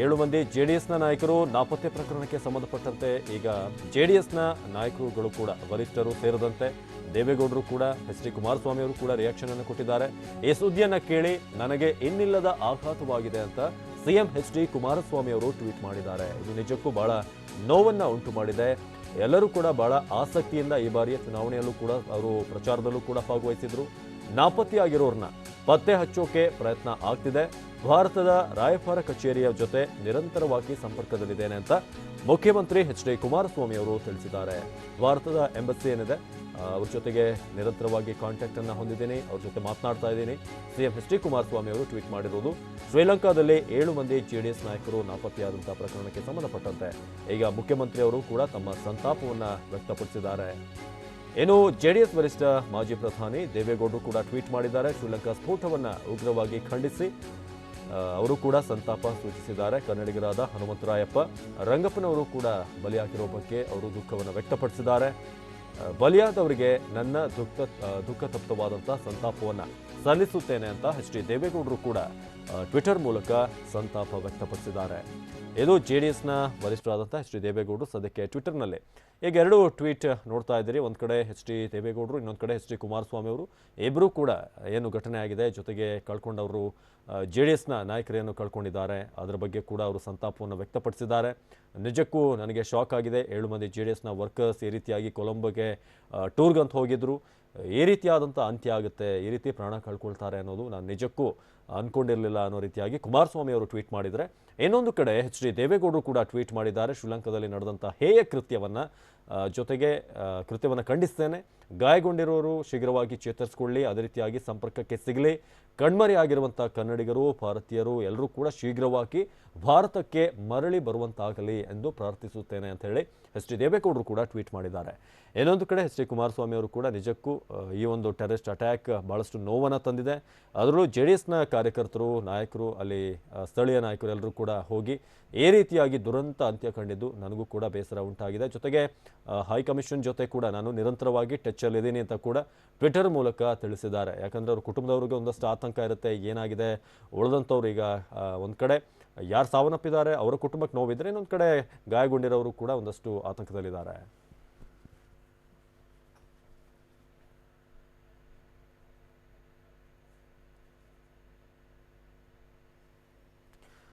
ಏಳು ಮಂದಿ ಜೆಡಿಎಸ್ನ ನಾಯಕರು ನಾಪತ್ತೆ ಪ್ರಕರಣಕ್ಕೆ ಸಂಬಂಧಪಟ್ಟಂತೆ ಈಗ ಜೆಡಿಎಸ್ನ ನಾಯಕರುಗಳು ಕೂಡ ವರಿಷ್ಠರು ಸೇರದಂತೆ ದೇವೇಗೌಡರು ಕೂಡ ಎಚ್ ಡಿ ಕುಮಾರಸ್ವಾಮಿ ಅವರು ಕೂಡ ರಿಯಾಕ್ಷನ್ ಅನ್ನು ಕೊಟ್ಟಿದ್ದಾರೆ. ಈ ಸುದ್ದಿಯನ್ನು ಕೇಳಿ ನನಗೆ ಇನ್ನಿಲ್ಲದ ಆಘಾತವಾಗಿದೆ ಅಂತ ಸಿಎಂ ಎಚ್ ಡಿ ಕುಮಾರಸ್ವಾಮಿ ಅವರು ಟ್ವೀಟ್ ಮಾಡಿದ್ದಾರೆ. ಇದು ನಿಜಕ್ಕೂ ಬಹಳ ನೋವನ್ನು ಉಂಟು ಮಾಡಿದೆ. ಎಲ್ಲರೂ ಕೂಡ ಬಹಳ ಆಸಕ್ತಿಯಿಂದ ಈ ಬಾರಿಯ ಚುನಾವಣೆಯಲ್ಲೂ ಕೂಡ ಅವರು ಪ್ರಚಾರದಲ್ಲೂ ಕೂಡ ಭಾಗವಹಿಸಿದ್ರು. ನಾಪತ್ತೆಯಾಗಿರೋರ್ನ ಪತ್ತೆ ಹಚ್ಚೋಕೆ ಪ್ರಯತ್ನ ಆಗ್ತಿದೆ. ಭಾರತದ ರಾಯಭಾರ ಕಚೇರಿಯ ಜೊತೆ ನಿರಂತರವಾಗಿ ಸಂಪರ್ಕದಲ್ಲಿದ್ದೇನೆ ಅಂತ ಮುಖ್ಯಮಂತ್ರಿ ಎಚ್ ಡಿ ಕುಮಾರಸ್ವಾಮಿ ಅವರು ತಿಳಿಸಿದ್ದಾರೆ. ಭಾರತದ ಎಂಬಸಿ ಏನಿದೆ ಅವ್ರ ಜೊತೆಗೆ ನಿರಂತರವಾಗಿ ಕಾಂಟ್ಯಾಕ್ಟ್ ಅನ್ನು ಹೊಂದಿದ್ದೀನಿ, ಅವ್ರ ಜೊತೆ ಮಾತನಾಡ್ತಾ ಇದ್ದೀನಿ. ಸಿಎಂ ಎಚ್ ಡಿ ಕುಮಾರಸ್ವಾಮಿ ಅವರು ಟ್ವೀಟ್ ಮಾಡಿರೋದು, ಶ್ರೀಲಂಕಾದಲ್ಲಿ ಏಳು ಮಂದಿ ಜೆಡಿಎಸ್ ನಾಯಕರು ನಾಪತ್ತೆಯಾದಂತಹ ಪ್ರಕರಣಕ್ಕೆ ಸಂಬಂಧಪಟ್ಟಂತೆ. ಈಗ ಮುಖ್ಯಮಂತ್ರಿ ಅವರು ಕೂಡ ತಮ್ಮ ಸಂತಾಪವನ್ನು ವ್ಯಕ್ತಪಡಿಸಿದ್ದಾರೆ. ಇನ್ನು ಜೆಡಿಎಸ್ ವರಿಷ್ಠ ಮಾಜಿ ಪ್ರಧಾನಿ ದೇವೇಗೌಡರು ಕೂಡ ಟ್ವೀಟ್ ಮಾಡಿದ್ದಾರೆ. ಶ್ರೀಲಂಕಾ ಸ್ಫೋಟವನ್ನು ಉಗ್ರವಾಗಿ ಖಂಡಿಸಿ ಅವರು ಕೂಡ ಸಂತಾಪ ಸೂಚಿಸಿದ್ದಾರೆ. ಕನ್ನಡಿಗರಾದ ಹನುಮಂತರಾಯಪ್ಪ ರಂಗಪ್ಪನವರು ಕೂಡ ಬಲಿಯಾಗಿರೋ ಬಗ್ಗೆ ಅವರು ದುಃಖವನ್ನು ವ್ಯಕ್ತಪಡಿಸಿದ್ದಾರೆ. ಬಲಿಯಾದವರಿಗೆ ನನ್ನ ದುಃಖ ದುಃಖ ತಪ್ತವಾದಂಥ ಸಂತಾಪವನ್ನು ಸಲ್ಲಿಸುತ್ತೇನೆ ಅಂತ ಎಚ್ ಡಿ ದೇವೇಗೌಡರು ಕೂಡ ಟ್ವಿಟರ್ ಮೂಲಕ ಸಂತಾಪ ವ್ಯಕ್ತಪಡಿಸಿದ್ದಾರೆ. ಇದು ಜೆ ಡಿ ಎಸ್ನ ವರಿಷ್ಠರಾದಂಥ ಎಚ್ ಡಿ ದೇವೇಗೌಡರು ಸದ್ಯಕ್ಕೆ ಟ್ವಿಟರ್ನಲ್ಲಿ ಈಗ ಎರಡು ಟ್ವೀಟ್ ನೋಡ್ತಾ ಇದ್ದೀರಿ. ಒಂದು ಕಡೆ ಎಚ್ ಡಿ ದೇವೇಗೌಡರು, ಇನ್ನೊಂದು ಕಡೆ ಎಚ್ ಡಿ ಕುಮಾರಸ್ವಾಮಿ ಅವರು. ಇಬ್ಬರೂ ಕೂಡ ಏನು ಘಟನೆ ಆಗಿದೆ, ಜೊತೆಗೆ ಕಳ್ಕೊಂಡವರು ಜೆ ಡಿ ಎಸ್ನ ನಾಯಕರೇನು ಕಳ್ಕೊಂಡಿದ್ದಾರೆ, ಅದರ ಬಗ್ಗೆ ಕೂಡ ಅವರು ಸಂತಾಪವನ್ನು ವ್ಯಕ್ತಪಡಿಸಿದ್ದಾರೆ. ನಿಜಕ್ಕೂ ನನಗೆ ಶಾಕ್ ಆಗಿದೆ. ಏಳು ಮಂದಿ ಜೆ ಡಿ ಎಸ್ನ ವರ್ಕರ್ಸ್ ಈ ರೀತಿಯಾಗಿ ಕೊಲಂಬೋಗೆ ಟೂರ್ಗಂತ ಹೋಗಿದ್ರು. ಈ ರೀತಿಯಾದಂಥ ಅಂತ್ಯ ಆಗುತ್ತೆ, ಈ ರೀತಿ ಪ್ರಾಣ ಕಳ್ಕೊಳ್ತಾರೆ ಅನ್ನೋದು ನಾನು ನಿಜಕ್ಕೂ ಅಂದ್ಕೊಂಡಿರಲಿಲ್ಲ ಅನ್ನೋ ರೀತಿಯಾಗಿ ಕುಮಾರಸ್ವಾಮಿ ಅವರು ಟ್ವೀಟ್ ಮಾಡಿದರೆ ಇನ್ನೊಂದು ಕಡೆ ಎಚ್ ಡಿ ದೇವೇಗೌಡರು ಕೂಡ ಟ್ವೀಟ್ ಮಾಡಿದ್ದಾರೆ. ಶ್ರೀಲಂಕಾದಲ್ಲಿ ನಡೆದಂಥ ಹೇಯ ಕೃತ್ಯವನ್ನು ಜೊತೆಗೆ ಕೃತ್ಯವನ್ನು ಖಂಡಿಸ್ತೇನೆ. ಗಾಯಗೊಂಡಿರೋರು ಶೀಘ್ರವಾಗಿ ಚೇತರಿಸ್ಕೊಳ್ಳಿ. ಅದೇ ರೀತಿಯಾಗಿ ಸಂಪರ್ಕಕ್ಕೆ ಸಿಗಲಿ. ಕಣ್ಮರೆ ಆಗಿರುವಂಥ ಕನ್ನಡಿಗರು, ಭಾರತೀಯರು ಎಲ್ಲರೂ ಕೂಡ ಶೀಘ್ರವಾಗಿ ಭಾರತಕ್ಕೆ ಮರಳಿ ಬರುವಂತಾಗಲಿ ಎಂದು ಪ್ರಾರ್ಥಿಸುತ್ತೇನೆ ಅಂತ ಹೇಳಿ ಎಚ್ ಡಿ ದೇವೇಗೌಡರು ಕೂಡ ಟ್ವೀಟ್ ಮಾಡಿದ್ದಾರೆ. ಇನ್ನೊಂದು ಕಡೆ ಎಚ್ ಡಿ ಕುಮಾರಸ್ವಾಮಿ ಅವರು ಕೂಡ ನಿಜಕ್ಕೂ ಈ ಒಂದು ಟೆರರಿಸ್ಟ್ ಅಟ್ಯಾಕ್ ಬಹಳಷ್ಟು ನೋವನ್ನು ತಂದಿದೆ. ಅದರಲ್ಲೂ ಜೆ ಡಿ ಎಸ್ನ ಕಾರ್ಯಕರ್ತರು, ನಾಯಕರು, ಅಲ್ಲಿ ಸ್ಥಳೀಯ ನಾಯಕರು ಎಲ್ಲರೂ ಕೂಡ ಹೋಗಿ, ಈ ರೀತಿಯಾಗಿ ದುರಂತ ಅಂತ್ಯ ಕಂಡಿದ್ದು ನನಗೂ ಕೂಡ ಬೇಸರ ಉಂಟಾಗಿದೆ. ಜೊತೆಗೆ ಹೈಕಮಿಷನ್ ಜೊತೆ ಕೂಡ ನಾನು ನಿರಂತರವಾಗಿ ಟಚ್ಚಲ್ಲಿದ್ದೀನಿ ಅಂತ ಕೂಡ ಟ್ವಿಟರ್ ಮೂಲಕ ತಿಳಿಸಿದ್ದಾರೆ. ಯಾಕಂದರೆ ಅವ್ರ ಕುಟುಂಬದವ್ರಿಗೆ ಒಂದಷ್ಟು ಆತಂಕ ಇರುತ್ತೆ, ಏನಾಗಿದೆ, ಉಳಿದಂಥವ್ರು ಈಗ ಒಂದು ಕಡೆ ಯಾರು ಸಾವನ್ನಪ್ಪಿದ್ದಾರೆ, ಅವರ ಕುಟುಂಬಕ್ಕೆ ನೋವಿದ್ರೆ ಇನ್ನೊಂದು ಕಡೆ ಗಾಯಗೊಂಡಿರೋರು ಕೂಡ ಒಂದಷ್ಟು ಆತಂಕದಲ್ಲಿದ್ದಾರೆ.